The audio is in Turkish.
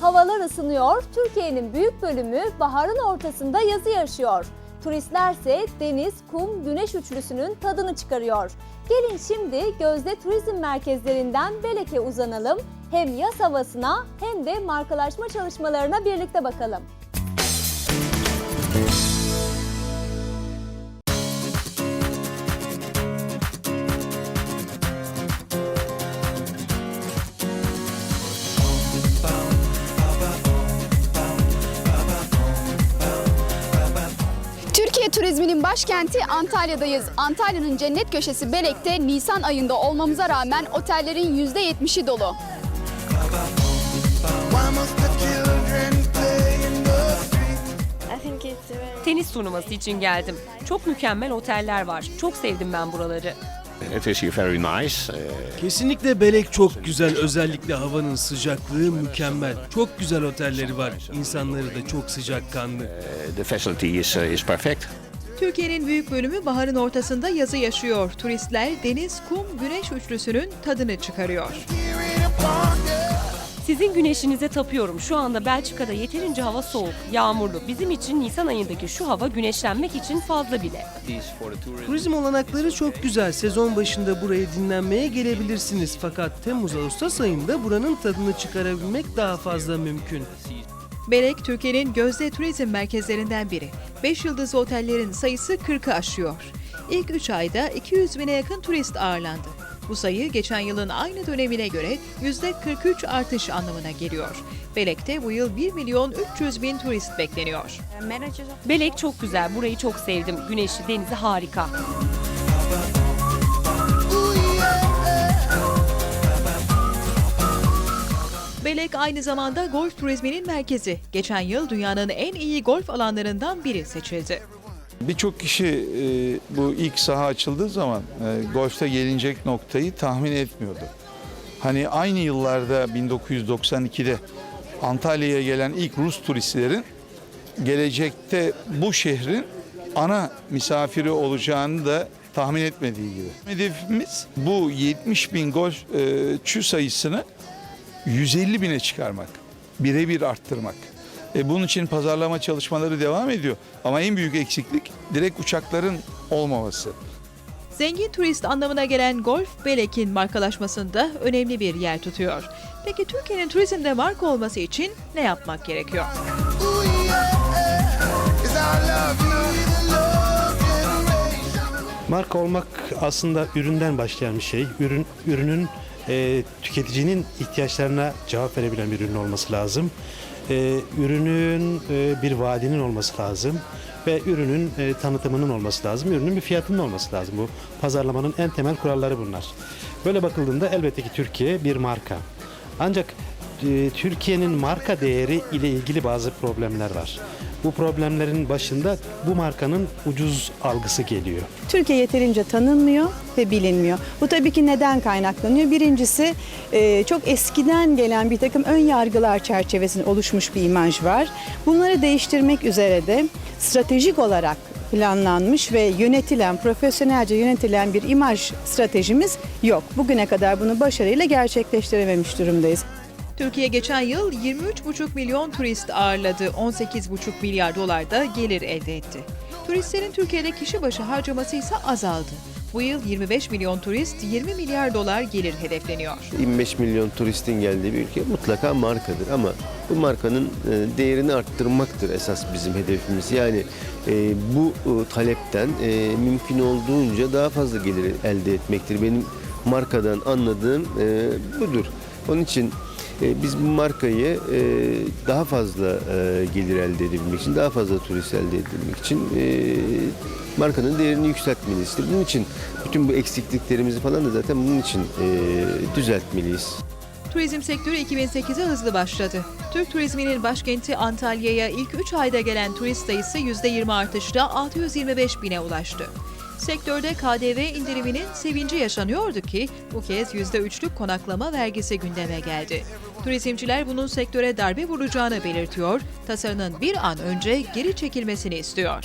Havalar ısınıyor, Türkiye'nin büyük bölümü baharın ortasında yazı yaşıyor. Turistlerse deniz, kum, güneş üçlüsünün tadını çıkarıyor. Gelin şimdi Gözde Turizm Merkezlerinden Belek'e uzanalım. Hem yaz havasına hem de markalaşma çalışmalarına birlikte bakalım. Türkiye turizminin başkenti Antalya'dayız. Antalya'nın cennet köşesi Belek'te Nisan ayında olmamıza rağmen otellerin %70'i dolu. Tenis turnuvası için geldim. Çok mükemmel oteller var. Çok sevdim ben buraları. Uh, Kesinlikle Belek çok güzel. Özellikle havanın sıcaklığı mükemmel. Çok güzel otelleri var. İnsanları da çok sıcakkanlı. the facility is, uh, is perfect. Türkiye'nin büyük bölümü baharın ortasında yazı yaşıyor. Turistler deniz, kum, güneş üçlüsünün tadını çıkarıyor. Sizin güneşinize tapıyorum. Şu anda Belçika'da yeterince hava soğuk, yağmurlu. Bizim için Nisan ayındaki şu hava güneşlenmek için fazla bile. Turizm olanakları çok güzel. Sezon başında buraya dinlenmeye gelebilirsiniz. Fakat Temmuz-Ağustos ayında buranın tadını çıkarabilmek daha fazla mümkün. Belek, Türkiye'nin gözde turizm merkezlerinden biri. 5 yıldızlı otellerin sayısı 40'ı aşıyor. İlk 3 ayda 200 bine yakın turist ağırlandı. Bu sayı geçen yılın aynı dönemine göre %43 artış anlamına geliyor. Belek'te bu yıl 1 milyon 300 bin turist bekleniyor. Belek çok güzel. Burayı çok sevdim. Güneşi, denizi harika. Belek aynı zamanda golf turizminin merkezi. Geçen yıl dünyanın en iyi golf alanlarından biri seçildi. Birçok kişi e, bu ilk saha açıldığı zaman e, golfte gelinecek noktayı tahmin etmiyordu. Hani aynı yıllarda 1992'de Antalya'ya gelen ilk Rus turistlerin gelecekte bu şehrin ana misafiri olacağını da tahmin etmediği gibi. Hedefimiz bu 70 bin golfçü sayısını 150 bine çıkarmak, birebir arttırmak. E bunun için pazarlama çalışmaları devam ediyor. Ama en büyük eksiklik direkt uçakların olmaması. Zengin turist anlamına gelen golf, Belek'in markalaşmasında önemli bir yer tutuyor. Peki Türkiye'nin turizmde marka olması için ne yapmak gerekiyor? Marka olmak aslında üründen başlayan bir şey. Ürün ürünün e, tüketicinin ihtiyaçlarına cevap verebilen bir ürün olması lazım. E, ürünün e, bir vaadinin olması lazım ve ürünün e, tanıtımının olması lazım. Ürünün bir fiyatının olması lazım. Bu pazarlamanın en temel kuralları bunlar. Böyle bakıldığında elbette ki Türkiye bir marka. Ancak e, Türkiye'nin marka değeri ile ilgili bazı problemler var. Bu problemlerin başında bu markanın ucuz algısı geliyor. Türkiye yeterince tanınmıyor ve bilinmiyor. Bu tabii ki neden kaynaklanıyor? Birincisi e, çok eskiden gelen bir takım ön yargılar çerçevesinde oluşmuş bir imaj var. Bunları değiştirmek üzere de stratejik olarak planlanmış ve yönetilen, profesyonelce yönetilen bir imaj stratejimiz yok. Bugüne kadar bunu başarıyla gerçekleştirememiş durumdayız. Türkiye geçen yıl 23,5 milyon turist ağırladı. 18,5 milyar dolar da gelir elde etti. Turistlerin Türkiye'de kişi başı harcaması ise azaldı. Bu yıl 25 milyon turist 20 milyar dolar gelir hedefleniyor. 25 milyon turistin geldiği bir ülke mutlaka markadır ama bu markanın e, değerini arttırmaktır esas bizim hedefimiz. Yani e, bu e, talepten mümkün olduğunca daha fazla gelir elde etmektir. Benim markadan anladığım budur. Onun için biz bu markayı e, daha fazla e, gelir elde edebilmek için, daha fazla turist elde edebilmek için e, markanın değerini yükseltmeliyiz. Bunun için bütün bu eksikliklerimizi falan da zaten bunun için e, düzeltmeliyiz. Turizm sektörü 2008'e hızlı başladı. Türk turizminin başkenti Antalya'ya ilk 3 ayda gelen turist sayısı %20 artışla 625 bine ulaştı. Sektörde KDV indiriminin sevinci yaşanıyordu ki bu kez %3'lük konaklama vergisi gündeme geldi. Turizmciler bunun sektöre darbe vuracağını belirtiyor, tasarının bir an önce geri çekilmesini istiyor.